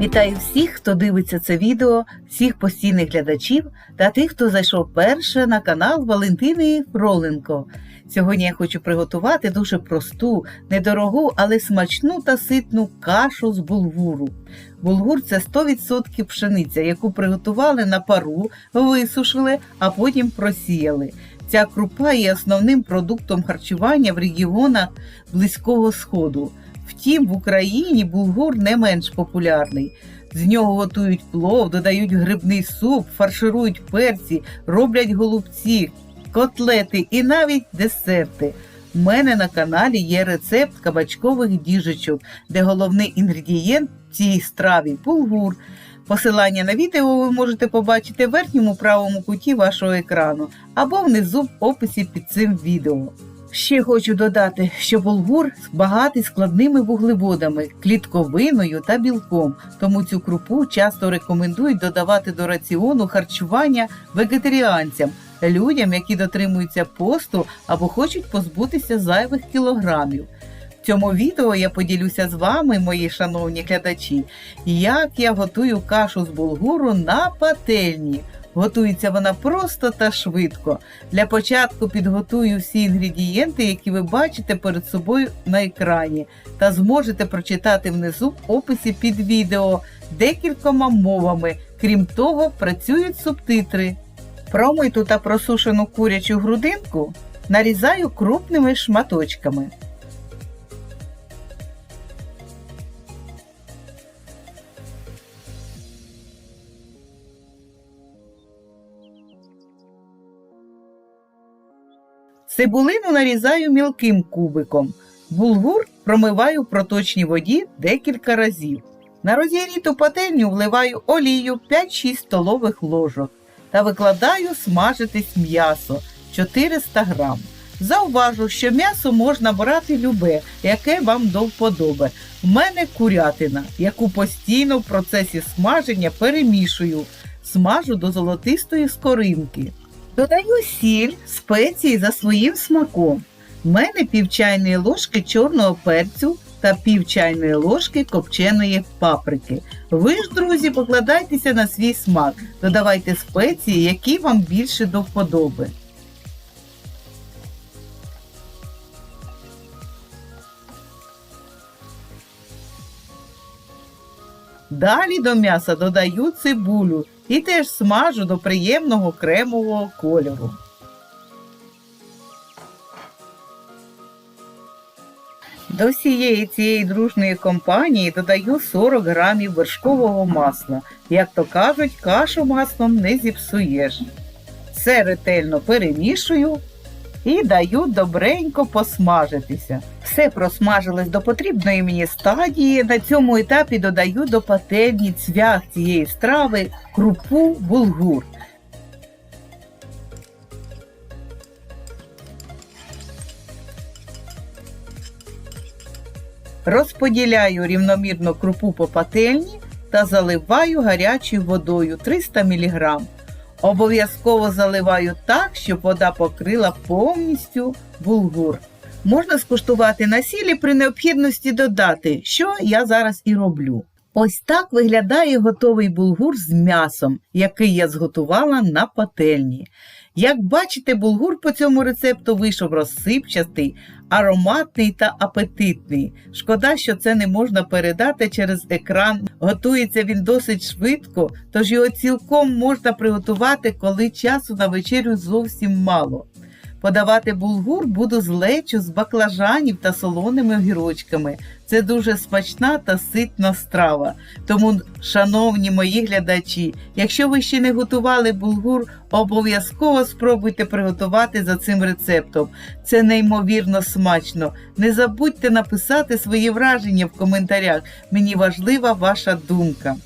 Вітаю всіх, хто дивиться це відео, всіх постійних глядачів та тих, хто зайшов перше на канал Валентини Фроленко. Сьогодні я хочу приготувати дуже просту, недорогу, але смачну та ситну кашу з булгуру. Булгур це 100% пшениця, яку приготували на пару, висушили, а потім просіяли. Ця крупа є основним продуктом харчування в регіонах Близького Сходу. Втім, в Україні булгур не менш популярний. З нього готують плов, додають грибний суп, фарширують перці, роблять голубці, котлети і навіть десерти. У мене на каналі є рецепт кабачкових діжечок, де головний інгредієнт цій страві булгур. Посилання на відео ви можете побачити в верхньому правому куті вашого екрану або внизу в описі під цим відео. Ще хочу додати, що булгур багатий складними вуглеводами, клітковиною та білком, тому цю крупу часто рекомендують додавати до раціону харчування вегетаріанцям, людям, які дотримуються посту або хочуть позбутися зайвих кілограмів. В цьому відео я поділюся з вами, мої шановні глядачі, як я готую кашу з булгуру на пательні. Готується вона просто та швидко. Для початку підготую всі інгредієнти, які ви бачите перед собою на екрані, та зможете прочитати внизу в описі під відео декількома мовами. Крім того, працюють субтитри. Промиту та просушену курячу грудинку нарізаю крупними шматочками. Цибулину нарізаю мілким кубиком. Булгур промиваю в проточній воді декілька разів. На розігріту пательню вливаю олію 5-6 столових ложок та викладаю смажитись м'ясо 400 грам. Зауважу, що м'ясо можна брати любе, яке вам до вподоби. В мене курятина, яку постійно в процесі смаження перемішую, смажу до золотистої скоринки. Додаю сіль, спеції за своїм смаком. У мене пів чайної ложки чорного перцю та пів чайної ложки копченої паприки. Ви ж, друзі, покладайтеся на свій смак, додавайте спеції, які вам більше до вподоби. Далі до м'яса додаю цибулю і теж смажу до приємного кремового кольору. До всієї цієї дружної компанії додаю 40 грамів вершкового масла. Як то кажуть, кашу маслом не зіпсуєш. Все ретельно перемішую і даю добренько посмажитися. Все просмажилось до потрібної мені стадії. На цьому етапі додаю до пательні цвях цієї страви крупу булгур. Розподіляю рівномірно крупу по пательні та заливаю гарячою водою 300 мг. Обов'язково заливаю так, щоб вода покрила повністю булгур. Можна скуштувати на сілі при необхідності додати, що я зараз і роблю. Ось так виглядає готовий булгур з м'ясом, який я зготувала на пательні. Як бачите, булгур по цьому рецепту вийшов розсипчастий, ароматний та апетитний. Шкода, що це не можна передати через екран. Готується він досить швидко, тож його цілком можна приготувати, коли часу на вечерю зовсім мало. Подавати булгур буду з лечу, з баклажанів та солоними огірочками. Це дуже смачна та ситна страва. Тому, шановні мої глядачі, якщо ви ще не готували булгур, обов'язково спробуйте приготувати за цим рецептом. Це неймовірно смачно. Не забудьте написати свої враження в коментарях. Мені важлива ваша думка.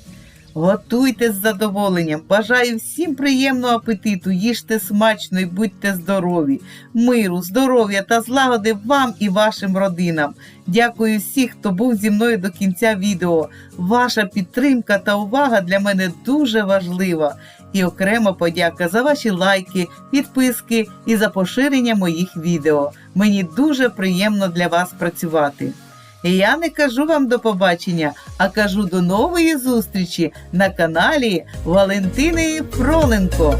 Готуйте з задоволенням. Бажаю всім приємного апетиту, їжте смачно і будьте здорові, миру, здоров'я та злагоди вам і вашим родинам. Дякую всіх, хто був зі мною до кінця відео. Ваша підтримка та увага для мене дуже важлива. І окрема подяка за ваші лайки, підписки і за поширення моїх відео. Мені дуже приємно для вас працювати. Я не кажу вам до побачення, а кажу до нової зустрічі на каналі Валентини Фроленко.